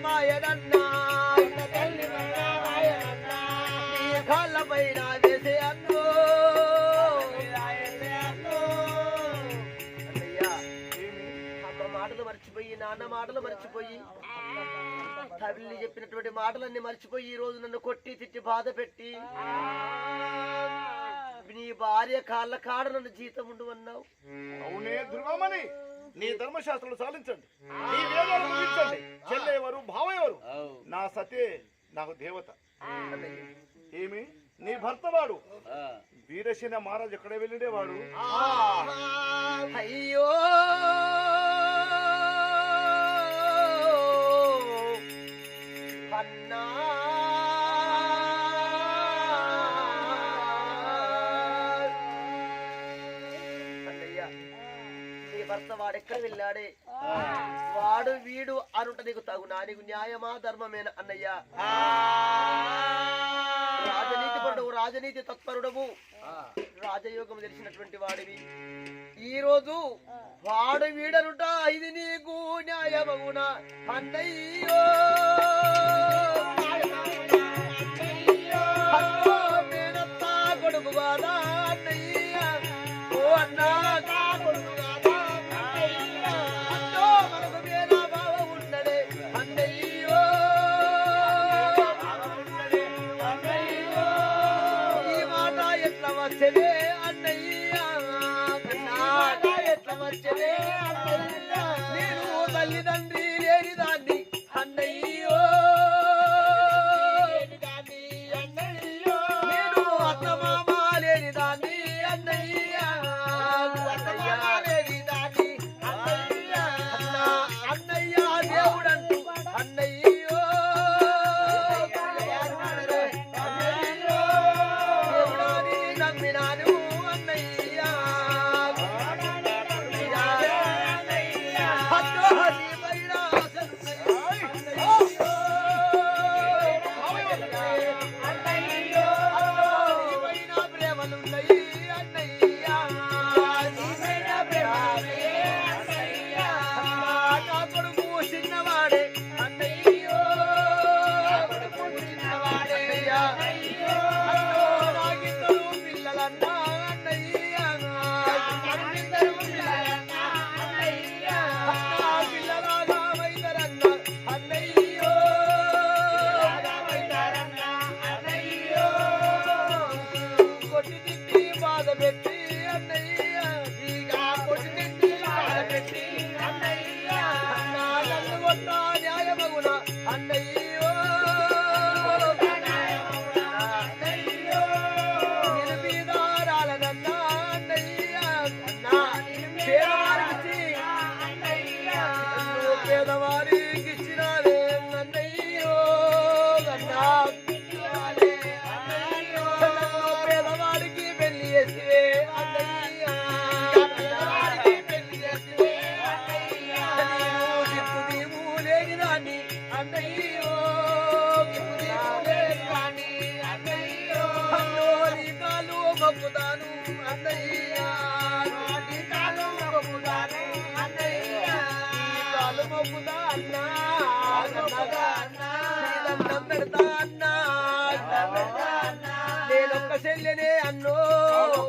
మరణమాయనన్నా నీ కాళ్ళ పైన వేసే అన్నో మాటలు మర్చిపోయి నాన్న మాటలు మర్చిపోయి తల్లి చెప్పినటువంటి మాటలన్నీ మర్చిపోయి ఈ రోజు నన్ను కొట్టి తిట్టి బాధ పెట్టి నీ భార్య కాళ్ళ కాడ నన్ను జీతం ఉండు అన్నావు. అవునే దుర్గామణి. నీ ధర్మశాస్త్రాలు సాధించండి. నీ వేదాలు ముగించండి. చెల్లె ఎవరు భావ ఎవరు నా సతే నాకు దేవత. ఏమి? నీ భర్త వాడు వీరసేన మహారాజు ఎక్కడ వెళ్ళిండే వాడు అయ్యో! అన్నా నీ భర్త వాడెక్కడ వెళ్ళాడే? వాడు వీడు అనుంట నీకు తగునా? నీకు న్యాయమా ధర్మమేనా అన్నయ్యా? రాజనీతి పండుగ రాజనీతి తత్పరుడవు. రాజయోగం తెలిసినటువంటి వాడివి. ఈ రోజు వాడు వీడనుట ఇది నీకు న్యాయమగునా? అన్నయ్యో! అన్నో మేనత్త కొడుకు బాధా నేను తల్లిదండ్రి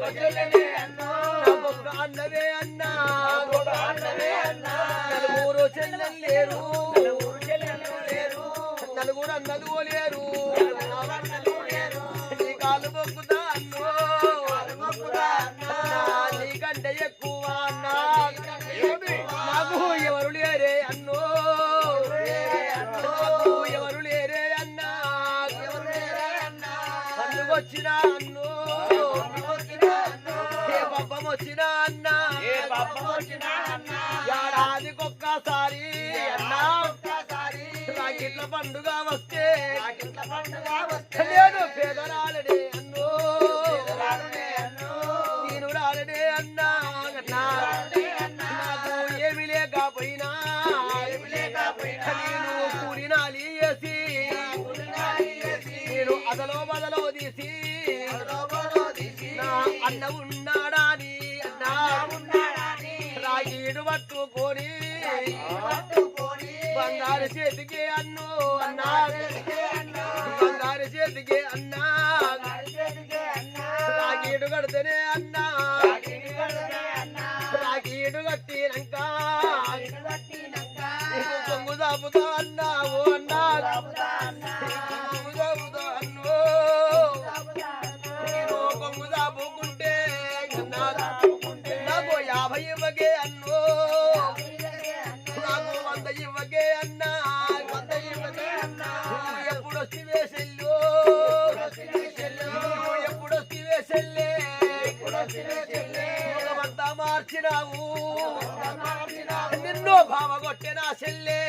చెల్లెనే అన్నో ఏ పబ్బం వచ్చిన అన్నా రాకిట్ల పండుగ వస్తే. రాకిట్ల పండుగ వస్తే. నేను పేదరాలనే అన్నో. నేను రాలనే అన్నా. నాకు ఏమి లేకపోయినా. ఏమి లేకపోయినా. నేను కూలినాలి వేసి. నేను అదలో బదలో తీసి. నా అన్న పట్టుకొని బంగారు చేతికి అన్ను అన్నా బంగారు చేతికి అన్నా. రాగీడు కడితేనే అన్నా. రాగీడు కట్టినాక. నీకు కొంగు దాపుతా ಮೆಲ್ಲೆ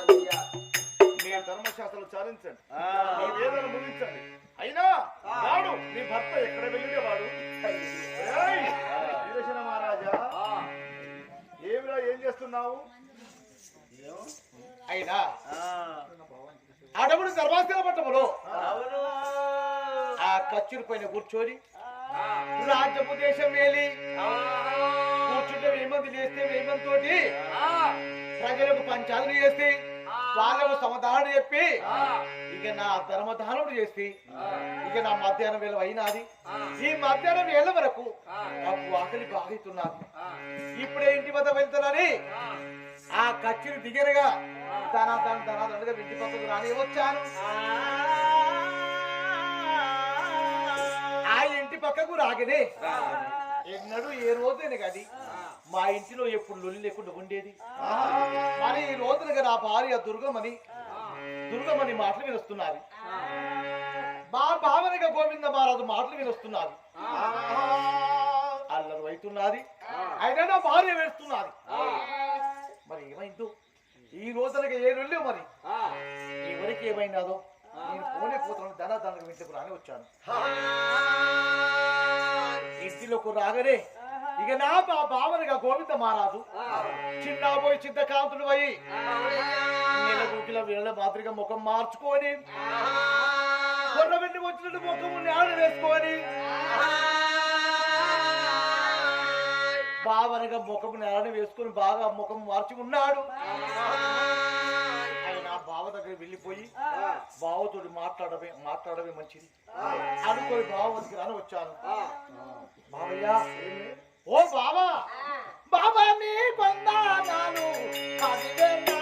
మీ ధర్మశాస్త్రాలు చాలించండి మీ వేదన ముగించండి. అయినా వాడు నీ భర్త ఎక్కడ వెళ్ళితే వాడు! వీరసేన మహారాజా ఏమిరా ఏం చేస్తున్నావు? అయినా అడవుడు సర్వాస్థల పట్టములో ఆ కచ్చురి పైన కూర్చొని రాజ్యపు దేశం వేలి కూర్చుంటే వేమంది చేస్తే వేమంది తోటి ప్రజలకు పంచాలను చేస్తే వాళ్ళకు సమాధానం చెప్పి ఇక నా ధర్మదానం చేసి ఇక నా మధ్యాహ్నం వేళ అయినది. ఈ మధ్యాహ్నం వేళ వరకు నాకు ఆకలి బాగుతున్నది ఇప్పుడే ఇంటి వద్ద వెళ్తానని ఆ. కచ్చిని దిగరగా తన తన తన ఇంటి పక్కకు రాని వచ్చాను. ఆ. ఇంటి పక్కకు రాగనే. ఎన్నడూ ఏ రోజైనా కానీ మా ఇంటిలో ఎప్పుడు లొల్లి లేకుండా ఉండేది. మరి ఈ రోజునగా నా భార్య దుర్గమని దుర్గమని మాటలు వినొస్తున్నది మా భావనగా గోవింద మహారాజు మాటలు వినొస్తున్నది అల్లరు అవుతున్నది. అయినా నా భార్య వేస్తున్నది మరి ఏమైందో? ఈ రోజునగా ఏ లొల్లి మరి? ఎవరికి ఏమైనాదో? నేను పోనే పోతున్నాను ధన ధనకు ఇంటికి రాని వచ్చాను. ఇంటిలోకి రాగానే ఇక నా భావనగా గోవింద మహారాజు చిన్న పోయి చిన్న కాంతుడు పోయి నెల వీళ్ళ మాదిరిగా ముఖం మార్చుకొని కొర్ర వెండి వచ్చినట్టు ముఖం నేల వేసుకొని భావనగా ముఖం నేలని వేసుకొని బాగా ముఖం మార్చి ఉన్నాడు. ఆయన బావ దగ్గర వెళ్ళిపోయి బావతోటి మాట్లాడమే మాట్లాడమే మంచిది. అనుకోని బావ దగ్గర వచ్చాను. బావయ్య ఓ బావా బాబా నీ కొందానాను. అదివే నా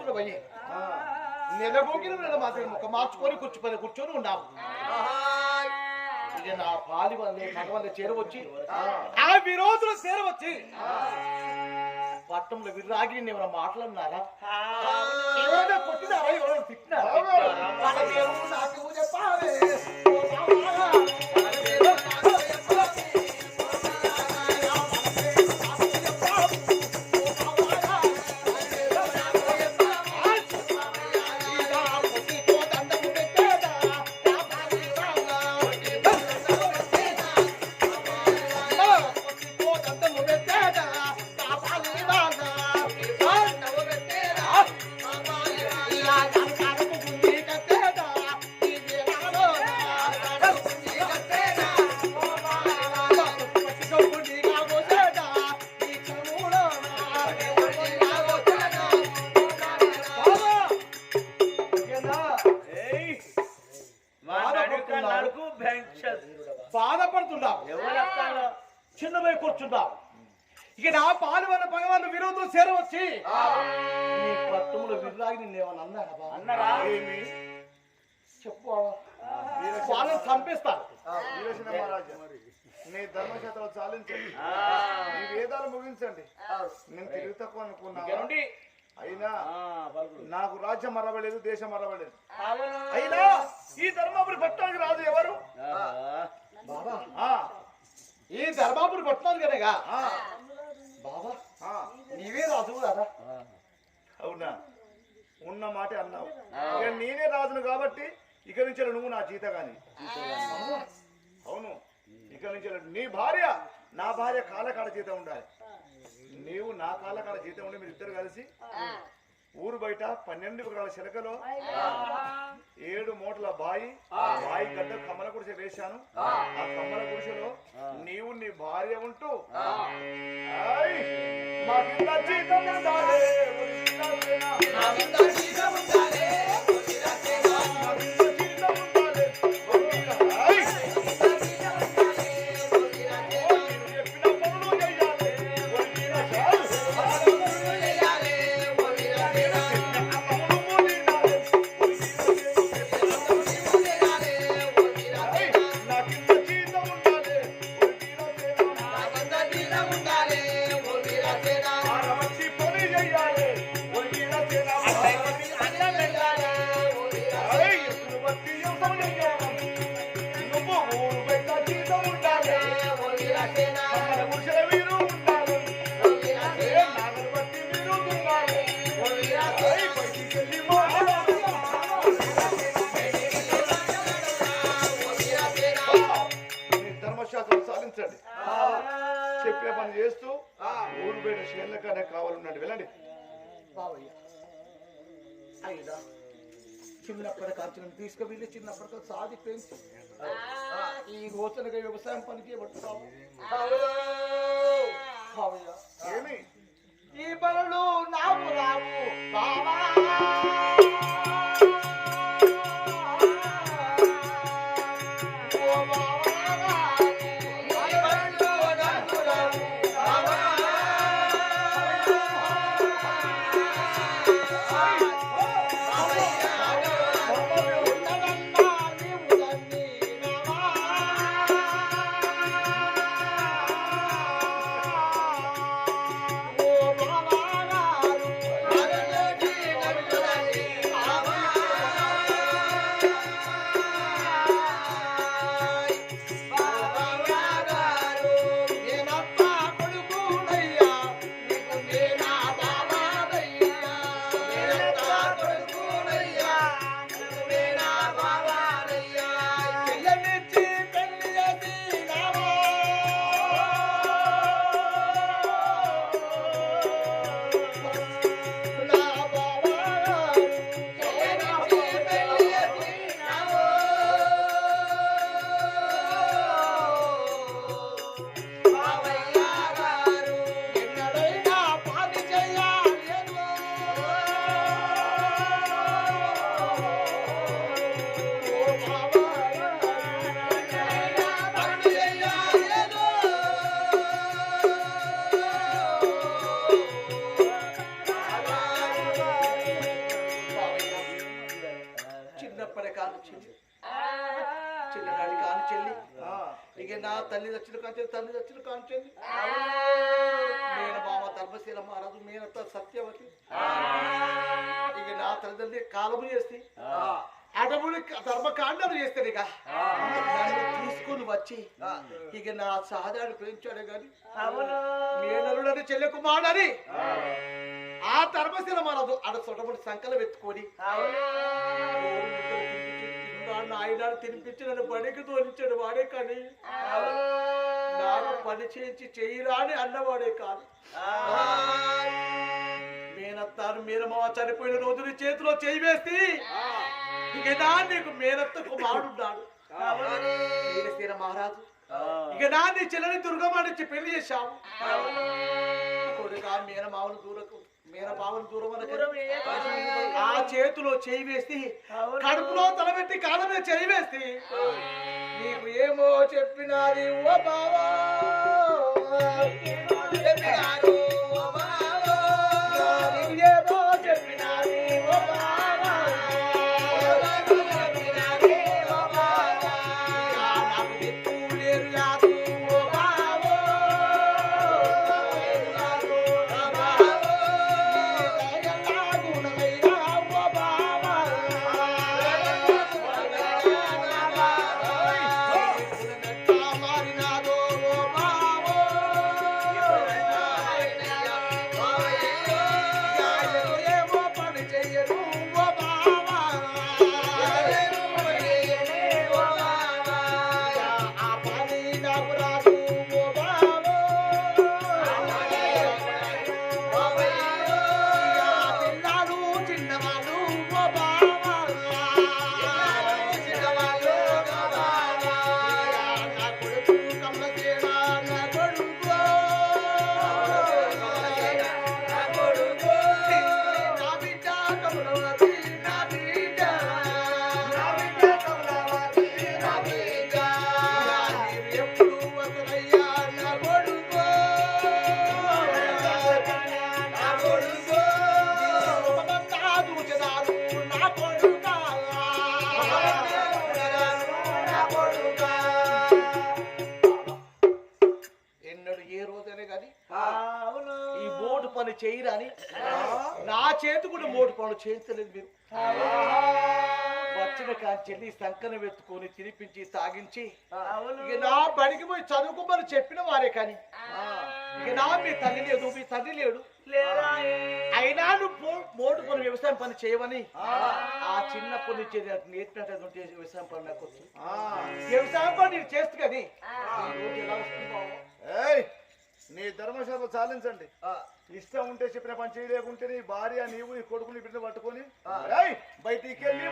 రాజులు పోయి నెలగోకిన నెల మాత్రం ముఖ మార్చుకొని కూర్చుపడి కూర్చొని ఉన్నాము ఇక నా పాలి వల్లే భగవంత చేరవచ్చి ఆ విరోధులు చేరవచ్చి పట్టంలో విర్రాగి ఏమైనా మాట్లాడినారా? ఎవరైనా కొట్టినారా? ఎవరైనా తిట్టినారా? నాకు చెప్పాలి పట్టణంలో? అన్నారా ఏమి? చెప్పు బావ. వాళ్ళని చంపేస్తారు. వీరసేన మహారాజా నీ ధర్మక్షేత్రాలు చాలించండి. ఆ. నీ వేదాలు ముగించండి. నేను తెలివి తక్కువ అనుకున్నా. అయినా ఆ, పలుకుడు. నాకు రాజ్యం మరవలేదు దేశం మరవలేదు. అయినా ఈ ధర్మపురి పట్టణానికి రాజు ఎవరు? ఆహా. బాబా. ఆ, ఈ ధర్మాపురి పట్టున్నారు కనుక ఆ, బాబా. ఆ. నీవే రాజు కదా. అవునా? ఉన్న మాట అన్నావు. ఇక నేనే రాజును కాబట్టి ఇక నుంచి నువ్వు నా జీత గాని. అవును. ఇక నుంచి నీ భార్య నా భార్య కాలకాడ జీతం ఉండాలి. నీవు నా కాలకాడ జీతం ఉండి మీరు ఇద్దరు కలిసి ఊరు బయట పన్నెండు ఎకరాల చిలకలో ఏడు మూటల బాయి బాయి గడ్డ కమ్మల గుడిసె వేశాను. ఆ. కమ్మల గుడిసెలో నీవు నీ భార్య ఉంటూ ఆయ్, మాకింత జీతం కావాలన్నాడు. వెళ్ళండి. బావయ్య అయినా చిన్నప్పటి ఖర్చులను తీసుకువెళ్ళి చిన్నప్పటితో సాది పెంచి. ఈ రోజునగా వ్యవసాయం బావయ్య ఏమి? ఈ పనులు నాకు రావు. బావా! తల్లిదండ్రి కాలము చేస్తే. అడవులు ధర్మకాండాలు చేస్తాడు ఇక తీసుకుని వచ్చి. ఇక నా సాధారణ ప్రేమించాడు గాని మేనరుడని చెల్లె కుమారుడని. ఆ. ధర్మశీల మహారాజు ఆడ సొటముడి సంకలం ఎత్తుకొని నాయనాడు తినిపించి నన్ను బడికి తోలించాడు వాడే కానీ. నాకు పని చేయించి చెయ్యిరా అని అన్నవాడే కాదు. మేనత్తాను మీరమ్మ చనిపోయిన రోజు నీ చేతిలో చేయి వేస్తే ఇక నా నీకు మేనత్త కుమారుడున్నాడు. వీరసేన మహారాజు. ఇక నా నీ చెల్లని దుర్గమ్మ పెళ్ళి చేశావు. కొడుక మేనమావను దూరకు మేనమావను దూరం ఆ చేతిలో చేయి వేసి కడుపులో తలబెట్టి కాళ్ళ మీద చేయి వేసి నీకు ఏమో చెప్పినాది ఓ బావా చెప్పినారు. ఎన్నడు ఏ రోజైనా కానీ. ఈ మోటు పని చేయరాని. నా చేతి కూడా మోటు పనులు చేయించలేదు మీరు. వచ్చిన కాంచెల్లి సంకన వెతుకొని తినిపించి తాగించి ఇక నా బడికి పోయి చదువుకోమని చెప్పిన వారే కానీ. ఇక నా మీ తల్లి లేదు మీ తండ్రి లేడు. అయినా నువ్వు మోటు పని వ్యవసాయం పని చేయవని ఆ. చిన్నప్పటి నుంచి నేర్పినట్టు వ్యవసాయం పని నాకు. వ్యవసాయం పని నేను చేస్తు కానీ ఎలా వస్తుంది? ఏయ్ నీ ధర్మశాల చాలించండి ఇష్టం ఉంటే చెప్పిన పని చేయలేకుంటే నీ భార్య నీవు నీ కొడుకు నీ బిడ్డ పట్టుకొని బయటికి వెళ్ళి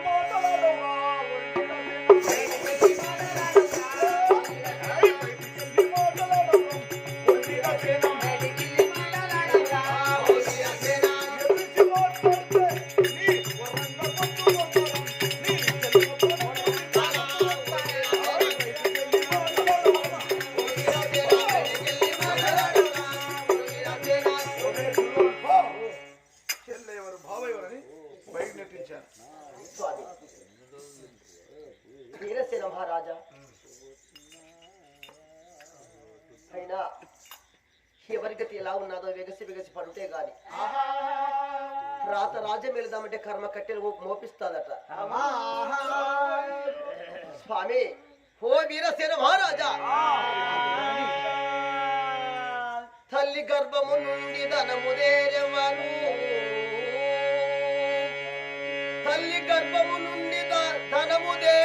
తల్లి గర్భము నుండి ద- ధనముదేరెవరు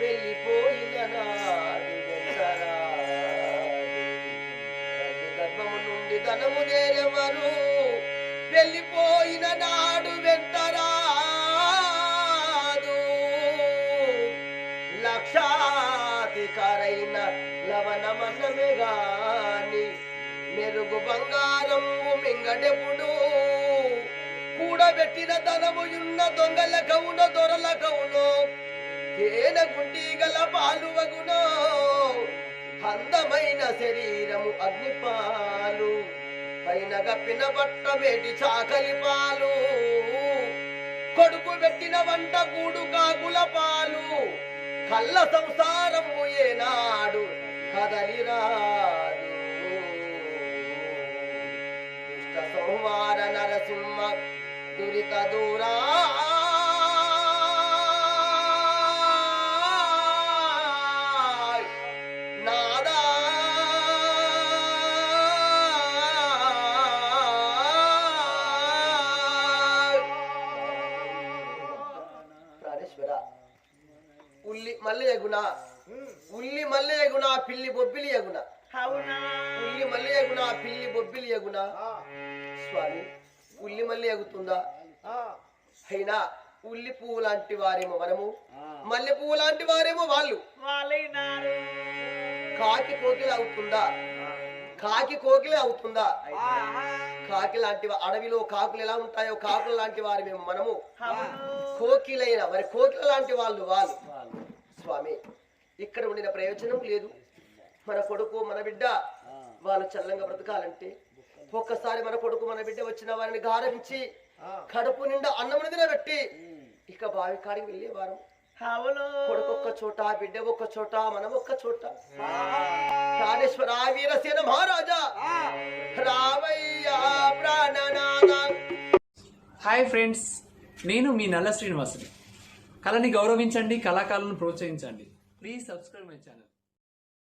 వెళ్ళిపోయిన నాడు తల్లి గర్భము నుండి ధనముదేరెవరు వెళ్ళిపోయిన నాడు వెంటరాదు లక్షాధికారైన లవణమన్నమే గాని మెరుగు బంగారం మింగడెప్పుడు కూడబెట్టిన ధనము దొంగల కవున దొరల కవును తేన గుండీగల పాలువగునో అందమైన శరీరము అగ్నిపాలు పైన గప్పిన బట్ట మేటి చాకలి పాలు కొడుకు పెట్టిన వంట కూడు కాకుల పాలు కళ్ళ సంసారము ఏనాడు కదలిరాదు. దుష్ట సంహార నరసింహ దురిత దూరా. ఉల్లి మల్లె ఎగున. ఉల్లి మల్లె ఎగున పిల్లి బొబ్బిలి ఎగున. అవునా? ఉల్లి మల్లె ఎగున పిల్లి బొబ్బిలి ఎగున. స్వామి ఉల్లి మల్లె ఎగుతుందా? అయినా ఉల్లి పువ్వు లాంటి వారేమో మనము. మల్లె పువ్వు లాంటి వారేమో వాళ్ళు. కాకి కోకిల అవుతుందా? కాకి కోకిలే అవుతుందా? కాకి లాంటి అడవిలో కాకులు ఎలా ఉంటాయో కాకులు లాంటి వారి మేము మనము. కోకిలైన మరి కోకిల లాంటి వాళ్ళు వాళ్ళు. స్వామి ఇక్కడ ఉండిన ప్రయోజనం లేదు. మన కొడుకు మన బిడ్డ వాళ్ళు చల్లంగా బ్రతకాలంటే ఒక్కసారి మన కొడుకు మన బిడ్డ వచ్చిన వారిని గారవించి కడుపు నిండా అన్నం తినబెట్టి. ఇక బావి కాడికి వెళ్ళేవారు అవును. కొడుకు ఒక్క చోట బిడ్డ ఒక్క చోట మనం ఒక్క చోట. ప్రాణేశ్వర వీరసేన మహారాజా. రావయ్యా ప్రాణనాథ. హాయ్ ఫ్రెండ్స్ నేను మీ నల్ల శ్రీనివాసుని. కళని గౌరవించండి కళాకారులను ప్రోత్సహించండి. Please subscribe my channel.